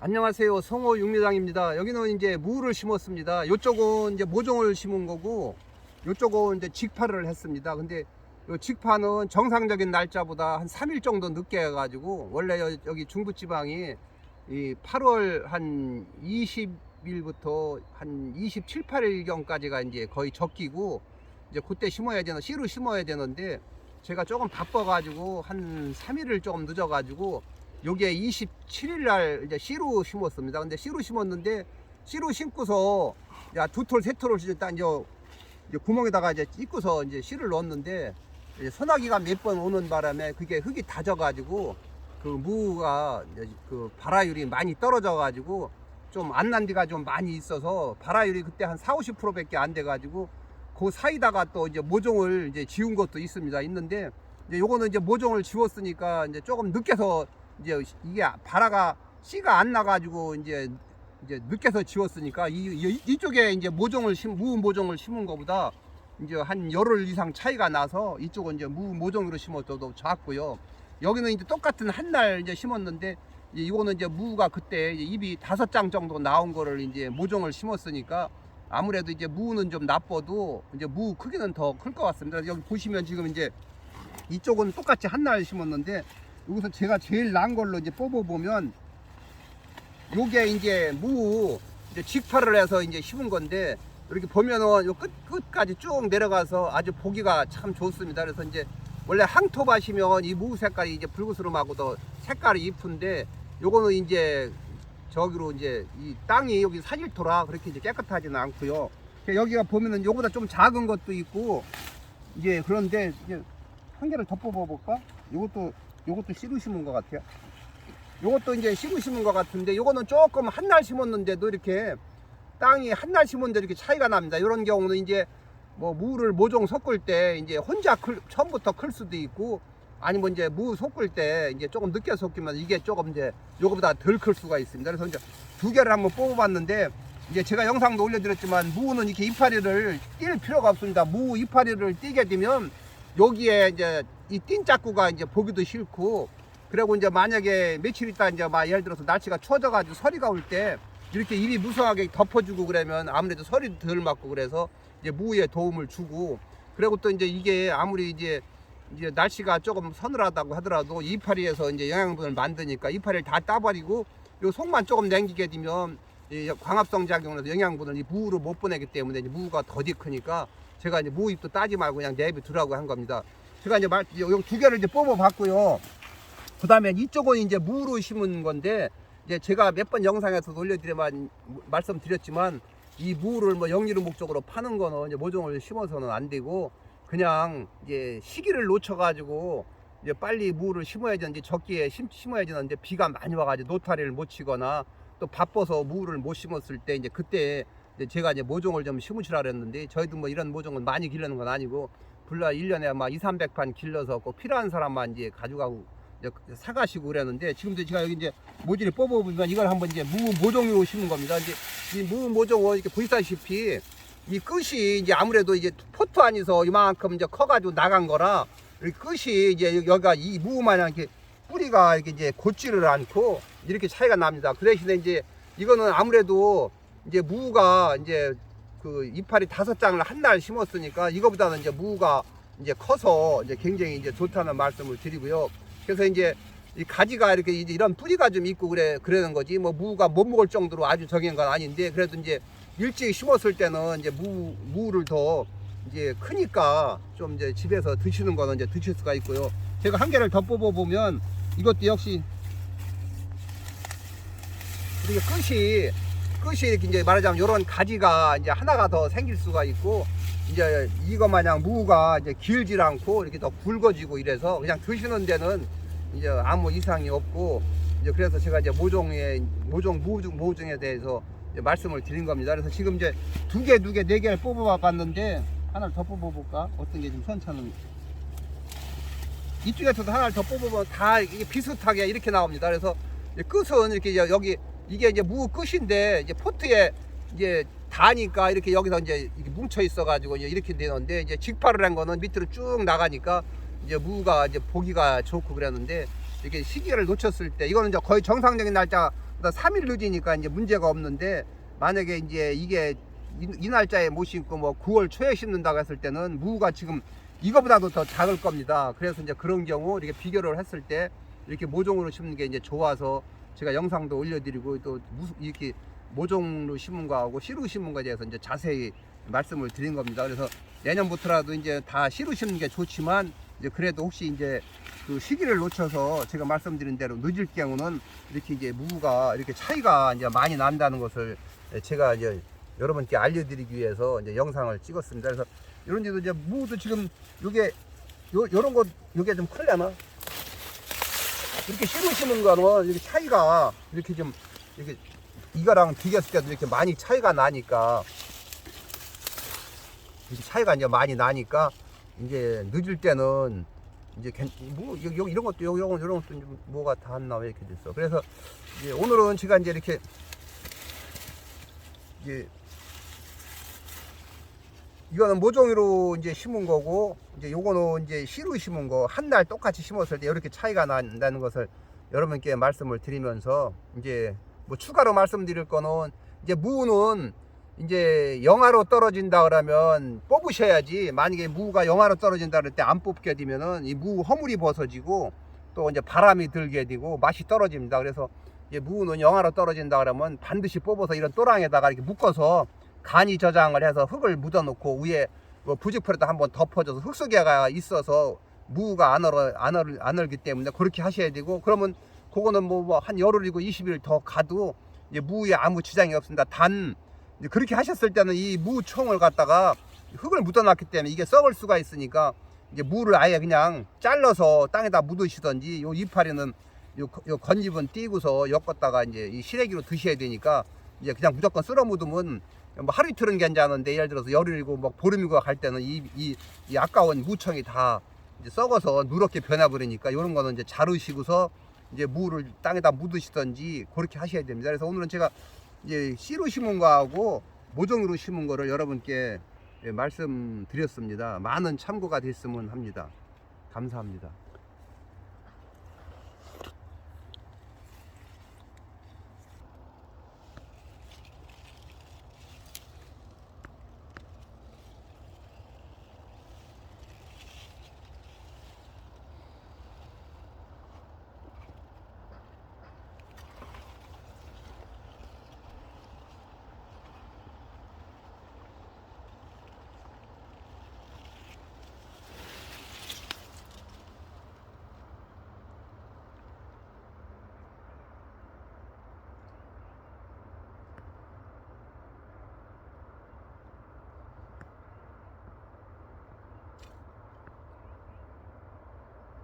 안녕하세요. 성호 육미장입니다. 여기는 이제 무를 심었습니다. 이쪽은 이제 모종을 심은 거고, 이쪽은 이제 직파를 했습니다. 근데 요 직파는 정상적인 날짜보다 한 3일 정도 늦게 해가지고, 원래 여- 여기 중부지방이 이 8월 한 20일부터 한 27, 8일경까지가 이제 거의 적기고, 이제 그때 심어야 되는, 씨로 심어야 되는데, 제가 조금 바빠가지고 한 3일을 조금 늦어가지고, 요게 27일 날 이제 씨로 심었습니다. 근데 씨로 심었는데 씨로 심고서 야두 톨, 세 톨을 딱 이제, 이제 구멍에다가 이제 찢고서 이제 씨를 넣었는데 이제 소나기가 몇 번 오는 바람에 그게 흙이 다져가지고 그 무가 그 발화율이 많이 떨어져가지고 좀 안 난 데가 좀 많이 있어서 발화율이 그때 한 4, 50%밖에 안 돼가지고 그 사이다가 또 이제 모종을 이제 지운 것도 있습니다. 있는데 이제 요거는 이제 모종을 지웠으니까 이제 조금 늦게서 이제 이게 발화가 씨가 안 나가지고 이제 이제 늦게서 지웠으니까 이, 이 이쪽에 이제 모종을 심 무 모종을 심은 것보다 이제 한 열흘 이상 차이가 나서 이쪽은 이제 무 모종으로 심었어도 작고요. 여기는 이제 똑같은 한 날 이제 심었는데 이제 이거는 이제 무가 그때 이제 잎이 다섯 장 정도 나온 거를 이제 모종을 심었으니까 아무래도 이제 무는 좀 나빠도 이제 무 크기는 더 클 것 같습니다. 여기 보시면 지금 이제 이쪽은 똑같이 한 날 심었는데 여기서 제가 제일 난 걸로 이제 뽑아 보면 요게 이제 무 이제 직파를 해서 이제 심은 건데 이렇게 보면은 요 끝, 끝까지 쭉 내려가서 아주 보기가 참 좋습니다. 그래서 이제 원래 항토밭이면 이 무 색깔이 이제 붉으스름하고도 색깔이 이쁜데 요거는 이제 저기로 이제 이 땅이 여기 사질토라 그렇게 이제 깨끗하지는 않고요. 여기가 보면은 요보다 좀 작은 것도 있고 이제 그런데 이제 한 개를 더 뽑아 볼까? 요것도 요것도 씨로 심은 것 같아요. 요것도 이제 씨로 심은 것 같은데 요거는 조금 한 날 심었는데도 이렇게 땅이 한 날 심었는데 이렇게 차이가 납니다. 이런 경우는 이제 뭐 무를 모종 섞을 때 이제 혼자 클, 처음부터 클 수도 있고 아니면 이제 무 섞을 때 이제 조금 늦게 섞이면 이게 조금 이제 요거보다 덜 클 수가 있습니다. 그래서 이제 두 개를 한번 뽑아봤는데 이제 제가 영상도 올려드렸지만 무는 이렇게 이파리를 뛸 필요가 없습니다. 무 이파리를 띄게 되면 여기에 이제 이 띵짝구가 이제 보기도 싫고 그리고 이제 만약에 며칠 있다 이제 막 예를 들어서 날씨가 추워져가지고 서리가 올 때 이렇게 입이 무성하게 덮어주고 그러면 아무래도 서리도 덜 맞고 그래서 이제 무에 도움을 주고 그리고 또 이제 이게 아무리 이제 이제 날씨가 조금 서늘하다고 하더라도 이파리에서 이제 영양분을 만드니까 이파리를 다 따버리고 요 속만 조금 남기게 되면 이 광합성 작용으로 영양분을 이 무로 못 보내기 때문에 이제 무가 더디 크니까 제가 이제 무잎도 따지 말고 그냥 내비 두라고 한 겁니다. 제가 이제 말, 여기 두 개를 이제 뽑아 봤고요. 그 다음에 이쪽은 이제 무로 심은 건데, 이제 제가 몇 번 영상에서 올려드리만, 말씀드렸지만, 이 무를 뭐 영리로 목적으로 파는 거는 이제 모종을 심어서는 안 되고, 그냥 이제 시기를 놓쳐가지고, 이제 빨리 무를 심어야 되는데, 적기에 심, 심어야 되는데, 비가 많이 와가지고 노타리를 못 치거나, 또 바빠서 무를 못 심었을 때, 이제 그때 이제 제가 이제 모종을 좀 심으시라 그랬는데, 저희도 뭐 이런 모종은 많이 기르는 건 아니고, 불라 1년에 아마 2, 300판 길러서 꼭 필요한 사람만 이제 가져가고 이제 사가시고 그랬는데 지금도 제가 여기 이제 모지를 뽑아보면 이걸 한번 이제 무 모종으로 심은 겁니다. 이제 이 무 모종은 이렇게 보시다시피 이 끝이 이제 아무래도 이제 포트 안에서 이만큼 이제 커가지고 나간 거라 이 끝이 이제 여기가 이 무마냥 이렇게 뿌리가 이렇게 이제 곧지를 않고 이렇게 차이가 납니다. 그 대신에 이제 이거는 아무래도 이제 무가 이제 그 이파리 다섯 장을 한 날 심었으니까 이거보다는 이제 무가 이제 커서 이제 굉장히 이제 좋다는 말씀을 드리고요. 그래서 이제 이 가지가 이렇게 이제 이런 뿌리가 좀 있고 그래 그러는 거지 뭐 무가 못 먹을 정도로 아주 적인 건 아닌데 그래도 이제 일찍 심었을 때는 이제 무 무를 더 이제 크니까 좀 이제 집에서 드시는 거는 이제 드실 수가 있고요. 제가 한 개를 더 뽑아 보면 이것도 역시 이렇게 끝이 끝이 이렇게 이제 말하자면 이런 가지가 이제 하나가 더 생길 수가 있고 이제 이거 마냥 무가 이제 길질 않고 이렇게 더 굵어지고 이래서 그냥 드시는 데는 이제 아무 이상이 없고 이제 그래서 제가 이제 모종에 모종 모종 모종에 대해서 말씀을 드린 겁니다. 그래서 지금 이제 두 개, 두 개, 네 개를 뽑아봤는데 하나를 더 뽑아볼까? 어떤 게 좀 선차는 이쪽에서도 하나를 더 뽑으면 다 이게 비슷하게 이렇게 나옵니다. 그래서 끝은 이렇게 여기 이게 이제 무 끝인데 이제 포트에 이제 다니까 이렇게 여기서 이제 이렇게 뭉쳐 있어 가지고 이제 이렇게 되는데 이제 직파를 한 거는 밑으로 쭉 나가니까 이제 무가 이제 보기가 좋고 그랬는데 이렇게 시기를 놓쳤을 때 이거는 이제 거의 정상적인 날짜 그러니까 3일 늦으니까 이제 문제가 없는데 만약에 이제 이게 이, 이 날짜에 못 심고 뭐 9월 초에 심는다고 했을 때는 무가 지금 이거보다도 더 작을 겁니다. 그래서 이제 그런 경우 이렇게 비교를 했을 때 이렇게 모종으로 심는 게 이제 좋아서 제가 영상도 올려드리고 또 무- 이렇게 거하고 씨로 심은 거에 대해서 이제 자세히 말씀을 드린 겁니다. 그래서 내년부터라도 이제 다 씨로 심는 게 좋지만 이제 그래도 혹시 이제 그 시기를 놓쳐서 제가 말씀드린 대로 늦을 경우는 이렇게 이제 무가 이렇게 차이가 이제 많이 난다는 것을 제가 이제 여러분께 알려드리기 위해서 이제 영상을 찍었습니다. 그래서 이런 데도 이제 무도 지금 요게 요 요런 거 요게 좀 클려나? 이렇게 심은 거는 이렇게 차이가 이렇게 좀 이렇게 이거랑 비교했을 때도 이렇게 많이 차이가 나니까 이렇게 차이가 이제 많이 나니까 이제 늦을 때는 이제 괜, 뭐 여기, 이런 것도 여기 이런 것도 뭐가 다 안 나와 이렇게 됐어. 그래서 이제 오늘은 제가 이제 이렇게 이제 이거는 모종으로 이제 심은 거고 이제 요거는 이제 씨로 심은 거한달 똑같이 심었을 때 이렇게 차이가 난다는 것을 여러분께 말씀을 드리면서 이제 뭐 추가로 말씀드릴 거는 이제 무는 이제 영하로 떨어진다 그러면 뽑으셔야지 만약에 무가 영하로 떨어진다 그럴 때 안 뽑게 되면은 이 무 허물이 벗어지고 또 이제 바람이 들게 되고 맛이 떨어집니다. 그래서 이제 무는 영하로 떨어진다 그러면 반드시 뽑아서 이런 또랑에다가 이렇게 묶어서 간이 저장을 해서 흙을 묻어놓고 위에 뭐 부직포에다 한번 덮어줘서 흙속에가 있어서 무가 안 얼어 안 얼, 안 얼기 때문에 그렇게 하셔야 되고 그러면 그거는 뭐 한 열흘이고 20일 더 가도 이제 무에 아무 지장이 없습니다. 단 그렇게 하셨을 때는 이 무총을 갖다가 흙을 묻어놨기 때문에 이게 썩을 수가 있으니까 이제 무를 아예 그냥 잘라서 땅에다 묻으시던지 요 이파리는 요, 요 건집은 띄고서 엮었다가 이제 이 시래기로 드셔야 되니까 이제 그냥 무조건 쓸어 묻으면 뭐 하루 이틀은 괜찮은데 예를 들어서 열흘이고 뭐 보름이고 갈 때는 이, 이, 이 아까운 무청이 다 이제 썩어서 누렇게 변해버리니까 이런 거는 이제 자르시고서 이제 무를 땅에다 묻으시던지 그렇게 하셔야 됩니다. 그래서 오늘은 제가 이제 씨로 심은 거하고 모종으로 심은 거를 여러분께 예, 말씀드렸습니다. 많은 참고가 됐으면 합니다. 감사합니다.